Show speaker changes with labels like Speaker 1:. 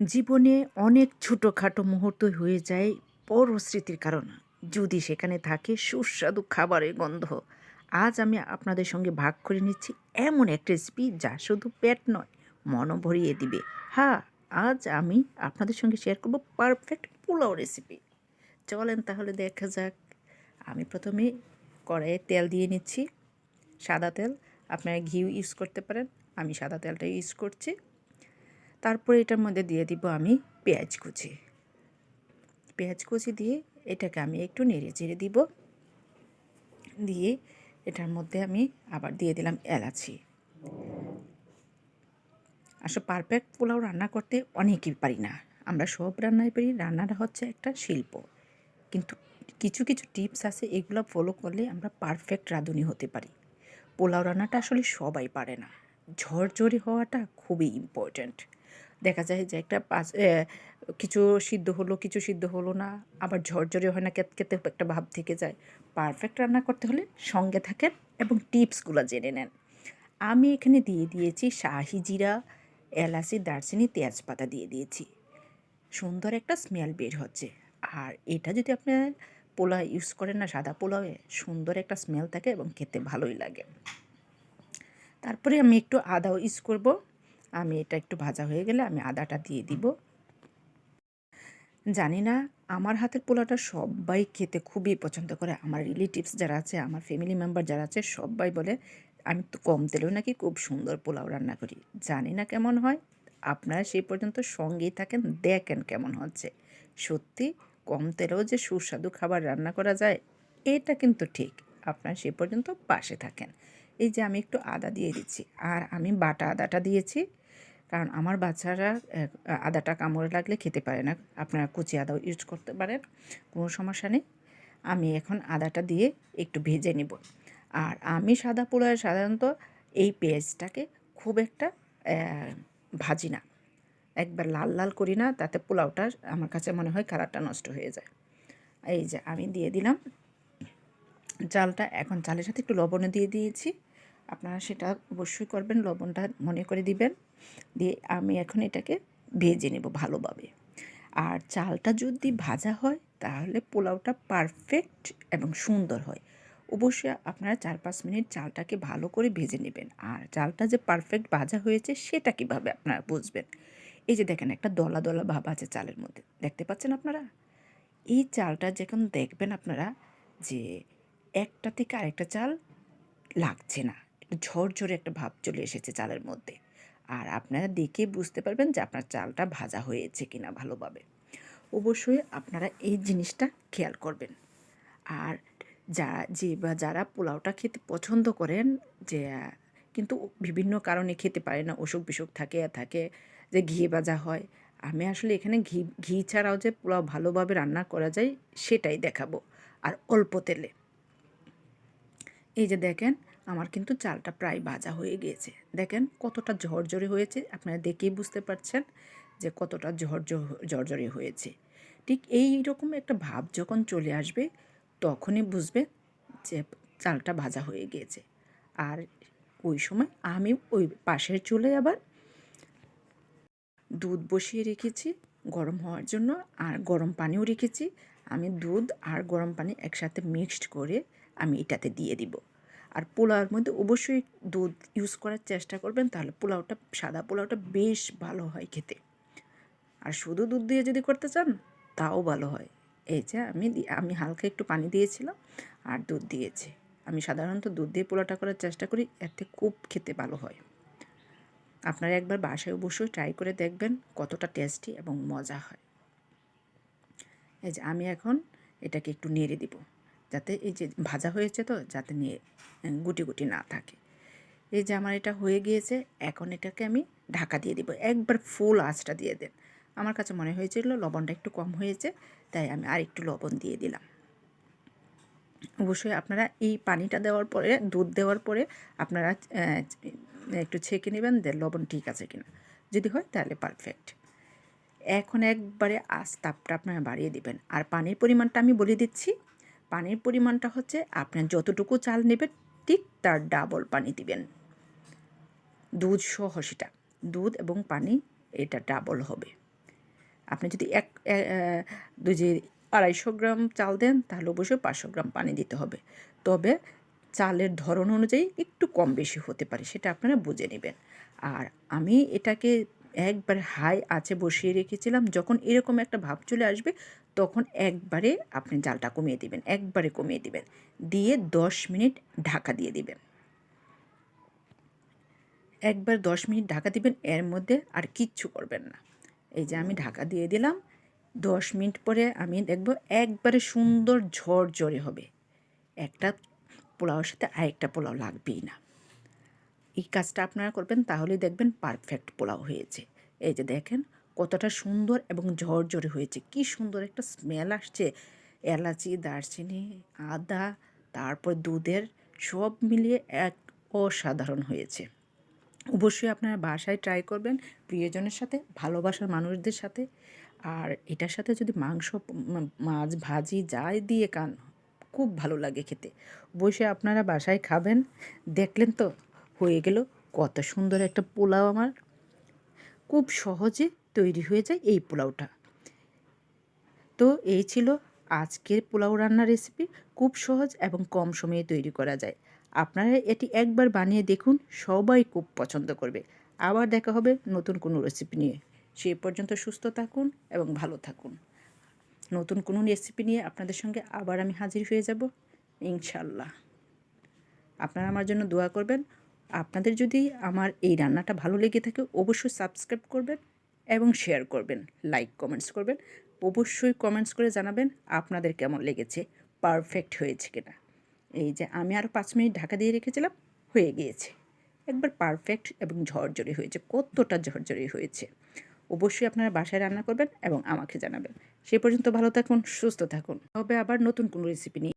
Speaker 1: জীবনে অনেক ছোটোখাটো মুহূর্ত হয়ে যায় বড় স্মৃতির কারণ। যদি সেখানে থাকে সুস্বাদু খাবারের গন্ধ। আজ আমি আপনাদের সঙ্গে ভাগ করে নিচ্ছি এমন এক রেসিপি যা শুধু পেট নয়, মনও ভরিয়ে দিবে। হ্যাঁ আজ আমি আপনাদের সঙ্গে শেয়ার করব পারফেক্ট পোলাও রেসিপি চলেন তাহলে দেখা যাক। আমি প্রথমে কড়াইয়ে তেল দিয়ে নিচ্ছি। সাদা তেল, আপনারা ঘিউ ইউজ করতে পারেন। আমি সাদা তেলটা ইউজ করছি। তারপরে এটার মধ্যে দিয়ে দিব আমি পেঁয়াজ কুচি। পেঁয়াজ কুচি দিয়ে এটাকে আমি একটু নেড়ে চেড়ে দিব। দিয়ে এটার মধ্যে আমি আবার দিয়ে দিলাম এলাচি। আসলে পারফেক্ট পোলাও রান্না করতে অনেকেই পারি না। আমরা সব রান্নাই পারি, রান্নাটা হচ্ছে একটা শিল্প। কিন্তু কিছু কিছু টিপস আছে, এগুলো ফলো করলে আমরা পারফেক্ট রাঁধুনি হতে পারি। পোলাও রান্নাটা আসলে সবাই পারে না। ঝরঝরে হওয়াটা খুবই ইম্পর্ট্যান্ট দেখা যায় যে একটা পাঁচ কিছু সিদ্ধ হলো, কিছু সিদ্ধ হলো না, আবার ঝরঝরে হয় না, কেতে একটা ভাব থেকে যায়। পারফেক্ট রান্না করতে হলে সঙ্গে থাকেন এবং টিপসগুলো জেনে নেন। আমি এখানে দিয়ে দিয়েছি শাহি জিরা, এলাচি, দারচিনি তেজপাতা দিয়ে দিয়েছি। সুন্দর একটা স্মেল বের হচ্ছে। আর এটা যদি আপনার পোলা ইউজ করেন না সাদা পোলাওয়ে, সুন্দর একটা স্মেল থাকে এবং খেতে ভালোই লাগে। তারপরে আমি একটু আদাও ইউজ করব। আমি এটা একটু ভাজা হয়ে গেলে আমি আদাটা দিয়ে দিব। জানি না, আমার হাতের পোলাটা সবাই খেতে খুবই পছন্দ করে। আমার রিলেটিভস যারা আছে, আমার ফ্যামিলি মেম্বার যারা আছে, সবাই বলে, আমি তো কম তেলেও নাকি খুব সুন্দর পোলাও রান্না করি। জানি না কেমন হয়, আপনারা সেই পর্যন্ত সঙ্গেই থাকেন, দেখেন কেমন হচ্ছে। সত্যি, কম তেলেও যে সুস্বাদু খাবার রান্না করা যায়, এটা কিন্তু ঠিক, আপনারা সে পর্যন্ত পাশে থাকেন। এই যে আমি একটু আদা দিয়ে দিচ্ছি, আর আমি বাটা আদাটা দিয়েছি। কারণ আমার বাচ্চারা আদাটা কামড়ে লাগলে খেতে পারে না। আপনারা কুচি আদাও ইউজ করতে পারেন, কোনো সমস্যা নেই। আমি এখন আদাটা দিয়ে একটু ভেজে নেব। আর আমি সাদা পোলায় সাধারণত এই পেঁয়াজটাকে খুব একটা ভাজি না। একবার লাল লাল করি না, তাতে পোলাওটা আমার কাছে মনে হয় কালারটা নষ্ট হয়ে যায়। এই যে আমি দিয়ে দিলাম। চালটা এখন চালের সাথে একটু লবণে দিয়ে দিয়েছি। আপনারা সেটা অবশ্যই করবেন, লবণটা মনে করে দিবেন। দিয়ে আমি এখন এটাকে ভেজে নেব ভালোভাবে। আর চালটা যদি ভাজা হয়, তাহলে পোলাওটা পারফেক্ট এবং সুন্দর হয়। অবশ্যই আপনারা চার পাঁচ মিনিট চালটাকে ভালো করে ভেজে নেবেন। আর চালটা যে পারফেক্ট ভাজা হয়েছে, সেটা কীভাবে আপনারা বুঝবেন? এই যে দেখেন, একটা দলা দলা ভাব আছে চালের মধ্যে। দেখতে পাচ্ছেন আপনারা? এই চালটা যখন দেখবেন আপনারা যে একটা থেকে আরেকটা চাল লাগছে না। ঝরঝরে একটা ভাব চলে এসেছে চালের মধ্যে। আর আপনারা দেখে বুঝতে পারবেন যে আপনার চালটা ভাজা হয়েছে কিনা ভালোভাবে। অবশ্যই আপনারা এই জিনিসটা খেয়াল করবেন। আর যা, যে বা যারা পোলাওটা খেতে পছন্দ করেন, যে, কিন্তু বিভিন্ন কারণে খেতে পারে না, অসুখ বিসুখ থাকে থাকে, যে ঘি ভাজা হয়, আমি আসলে এখানে ঘি ঘি ছাড়াও যে পোলাও ভালোভাবে রান্না করা যায়, সেটাই দেখাবো। আর অল্প তেলে। এই যে দেখেন আমার কিন্তু চালটা প্রায় ভাজা হয়ে গিয়েছে। দেখেন কতটা ঝরঝরে হয়েছে, আপনারা দেখেই বুঝতে পারছেন যে কতটা ঝরঝর হয়েছে। ঠিক এই রকম একটা ভাব যখন চলে আসবে, তখনই বুঝবে যে চালটা ভাজা হয়ে গিয়েছে। আর ওই সময় আমি ওই পাশের চুলে আবার দুধ বসিয়ে রেখেছি গরম হওয়ার জন্য, আর গরম পানিও রেখেছি। আমি দুধ আর গরম পানি একসাথে মিক্সড করে আমি এটাতে দিয়ে দিব। আর পোলাওর মধ্যে অবশ্যই দুধ ইউজ করার চেষ্টা করবেন, তাহলে পোলাওটা, সাদা পোলাওটা বেশ ভালো হয় খেতে। আর শুধু দুধ দিয়ে যদি করতে চান, তাও ভালো হয়। এই যে আমি আমি হালকা একটু পানি দিয়েছিলাম আর দুধ দিয়েছি। আমি সাধারণত দুধ দিয়ে পোলাওটা করার চেষ্টা করি, এতে খুব খেতে ভালো হয়। আপনারা একবার বাসায় অবশ্যই ট্রাই করে দেখবেন কতটা টেস্টি এবং মজা হয়। এই যে আমি এখন এটাকে একটু নেড়ে দিব। যাতে এই যে ভাজা হয়েছে তো, যাতে নিয়ে গুটি গুটি না থাকে। এই যে আমার এটা হয়ে গিয়েছে, এখন এটাকে আমি ঢাকা দিয়ে দিব। একবার ফুল আঁচটা দিয়ে দেন। আমার কাছে মনে হয়েছিল লবণটা একটু কম হয়েছে, তাই আমি আর একটু লবণ দিয়ে দিলাম। অবশ্যই আপনারা এই পানিটা দেওয়ার পরে, দুধ দেওয়ার পরে আপনারা একটু ছেঁকে নেবেন, দেন লবণ ঠিক আছে কিনা। যদি হয় তাহলে পারফেক্ট এখন একবারে আস তাপটা আপনারা বাড়িয়ে দিবেন। আর পানির পরিমাণটা আমি বলে দিচ্ছি পানির পরিমাণটা হচ্ছে আপনার যতটুকু চাল নেবেন ঠিক তার ডাবল পানি দিবেন। দুধ সহ সেটা, দুধ এবং পানি এটা ডাবল হবে। আপনি যদি এক যে আড়াইশো গ্রাম চাল দেন তাহলে অবশ্যই পাঁচশো গ্রাম পানি দিতে হবে। তবে চালের ধরন অনুযায়ী একটু কম বেশি হতে পারে, সেটা আপনারা বুঝে নেবেন। আর আমি এটাকে একবার হাই আছে বসিয়ে রেখেছিলাম, যখন এরকম একটা ভাব চলে আসবে তখন একবারে আপনি জালটা কমিয়ে দিবেন, একবারে কমিয়ে দিবেন। দিয়ে দশ মিনিট ঢাকা দিয়ে দিবেন। একবার দশ মিনিট ঢাকা দিবেন, এর মধ্যে আর কিচ্ছু করবেন না। এই যে আমি ঢাকা দিয়ে দিলাম, দশ মিনিট পরে আমি দেখব একবারে সুন্দর ঝরঝরে হবে। একটা পোলাওর সাথে আরেকটা পোলাও লাগবেই না। এই কাজটা আপনারা করবেন, তাহলেই দেখবেন পারফেক্ট পোলাও হয়েছে। এই যে দেখেন কতটা সুন্দর এবং ঝরঝরে হয়েছে। কি সুন্দর একটা স্মেল আসছে। এলাচি, দারচিনি, আদা, তারপর দুধের সব মিলিয়ে এক অসাধারণ হয়েছে। অবশ্যই আপনারা বাসায় ট্রাই করবেন প্রিয়জনের সাথে, ভালোবাসার মানুষদের সাথে। আর এটার সাথে যদি মাংস মাছ, ভাজি, যাই দিয়ে কান খুব ভালো লাগে খেতে। বসে আপনারা বাসায় খাবেন। দেখলেন তো, হয়ে গেল। কত সুন্দর একটা পোলাও আমার। খুব সহজে তৈরি হয়ে যায় এই পোলাওটা। তো এই ছিল আজকের পোলাও রান্নার রেসিপি খুব সহজ এবং কম সময়ে তৈরি করা যায়। আপনারা এটি একবার বানিয়ে দেখুন, সবাই খুব পছন্দ করবে। আবার দেখা হবে নতুন কোনো রেসিপি নিয়ে। সেই পর্যন্ত সুস্থ থাকুন এবং ভালো থাকুন। নতুন কোনো রেসিপি নিয়ে আপনাদের সঙ্গে আবার আমি হাজির হয়ে যাব ইনশাল্লাহ আপনারা আমার জন্য দোয়া করবেন। আপনাদের যদি আমার এই রান্নাটা ভালো লেগে থাকে, অবশ্যই সাবস্ক্রাইব করবেন। এবং শেয়ার করবেন লাইক কমেন্টস করবেন। অবশ্যই কমেন্টস করে জানাবেন আপনাদের কেমন লেগেছে পারফেক্ট হয়েছে কিনা। এই যে আমি আরও পাঁচ মিনিট ঢাকা দিয়ে রেখেছিলাম, হয়ে গিয়েছে। একবার পারফেক্ট এবং ঝরঝরি হয়েছে, কতটা ঝরঝরে হয়েছে। অবশ্যই আপনারা বাসায় রান্না করবেন এবং আমাকে জানাবেন। সে পর্যন্ত ভালো থাকুন, সুস্থ থাকুন। হবে আবার নতুন কোনো রেসিপি নিয়ে।